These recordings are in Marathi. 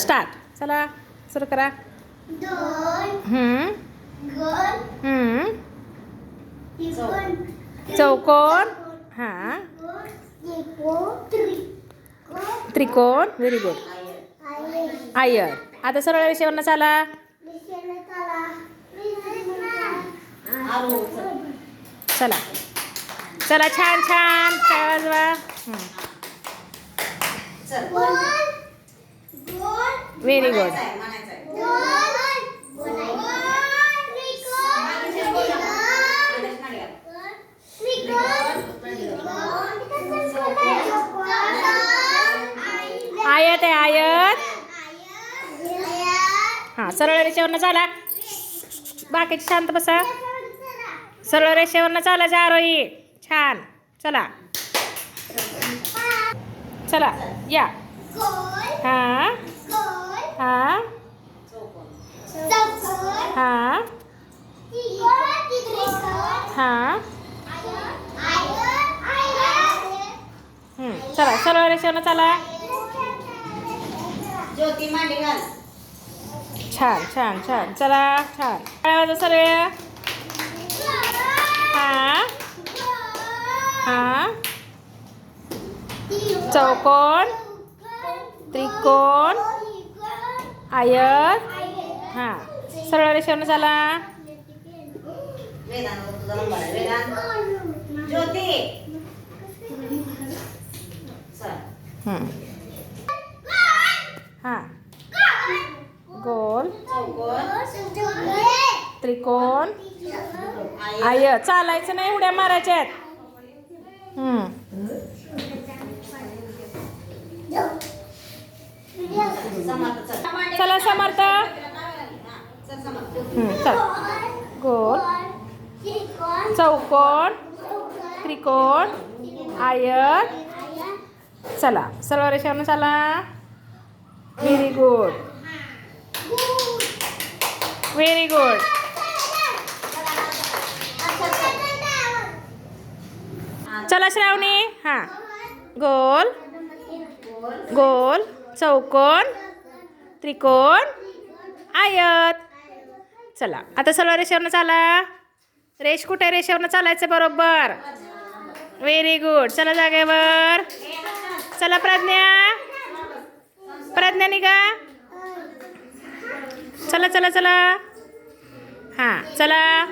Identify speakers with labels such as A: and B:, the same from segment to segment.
A: स्टार्ट चला सुरू करा. चौकोन. हां.
B: त्रिकोण.
A: व्हेरी गुड आयर आता सरळ
B: दिशेने चला.
A: चला. चला छान छान. काय वाजवा हम्म.
B: गोल गोल
A: व्हेरी गुड आयत आहे आयत. हां सरळ रेषेवरनं चाला. बाकीची शांत बसा. सरळ रेषेवरनं चालायचं आरोही छान. चला. चला. या. हां. हां? हां? हां? चला सरळ रेषेवरनं चला छान छान छान. चला छान. काय वाजव सरळ हां? हां? चौकोन त्रिकोण आयत. हां. सरळ चल हम्म. हां. गोल. त्रिकोण.
C: आय
A: आय चालायचं नाही उड्या मारायच्यात हम्म.
C: चला
A: समर्थ.
C: चल.
A: गोल. चौकोन. त्रिकोण. आयत. चला. सरळ रेषेवरनं चला. व्हेरी गुड व्हेरी गुड चला श्रावणी. हां. गोल. गोल. चौकोन. त्रिकोण आयत. चला आता सलवार रेषेवरनं चाला. रेष कुठे? रेषेवरनं चालायचं बरोबर. व्हेरी गुड चला जागेवर. चला प्रज्ञा. प्रज्ञा निघा. चला चला चला. हां चला.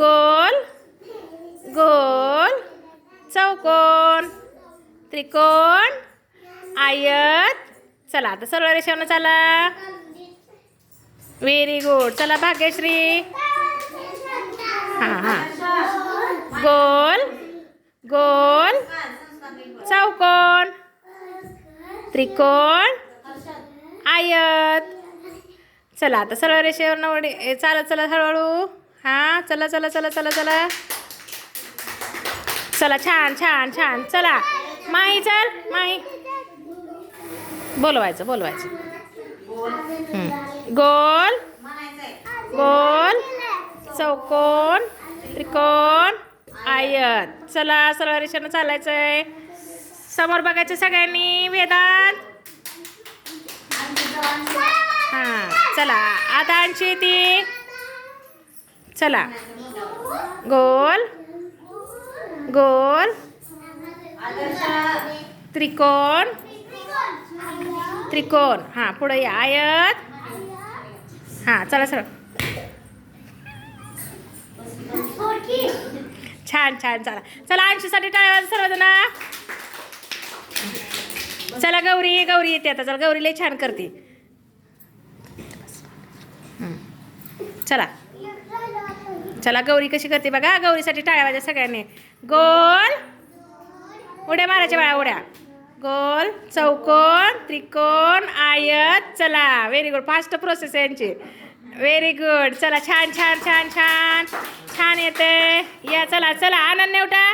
A: गोल. गोल. चौकोन. त्रिकोण. आयत. चला आता सरळ रेषेवरनं चला. व्हेरी गुड चला भाग्यश्री. हां हां. गोल. गोल. चौकोन. त्रिकोण. आयत. चला आता सरळ रेषेवरनं वडी चला चालत चला हळूहळू. हां चला चला चला चला चला. चला छान छान छान. चला. माही चल माही. बोलवायचं बोलवायचं. गोल. गोल. चौकोन. त्रिकोण. आयत. चला सरळ रेषेनं चालायचंय. समोर बघायचं सगळ्यांनी. वेदांत. हां चला. आता आणखी ती. चला. गोल. गोल. त्रिकोण. त्रिकोण. हां पुढे या. आयत. हां चला सर छान छान चला. चला ऐंशीसाठी टाळ्या सर्वजण. चला गौरी गौरी येते आता. चला गौरी लई छान करते. चला. चला गौरी कशी करते बघा. गौरीसाठी टाळ्या वाजवा सगळ्यांनी. गोल. उड्या मारायच्या बाळा उड्या. गोल चौकोन त्रिकोण आयत चला. व्हेरी गुड फास्ट प्रोसेस आहे यांची. व्हेरी गुड चला छान छान छान छान. छान येते. या चला चला. अनन्या उठा.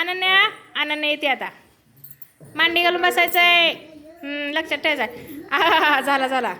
A: अनन्या अनन्या येते आता. मांडी घालून बसायचं आहे लक्षात ठेवायचं झाला झाला.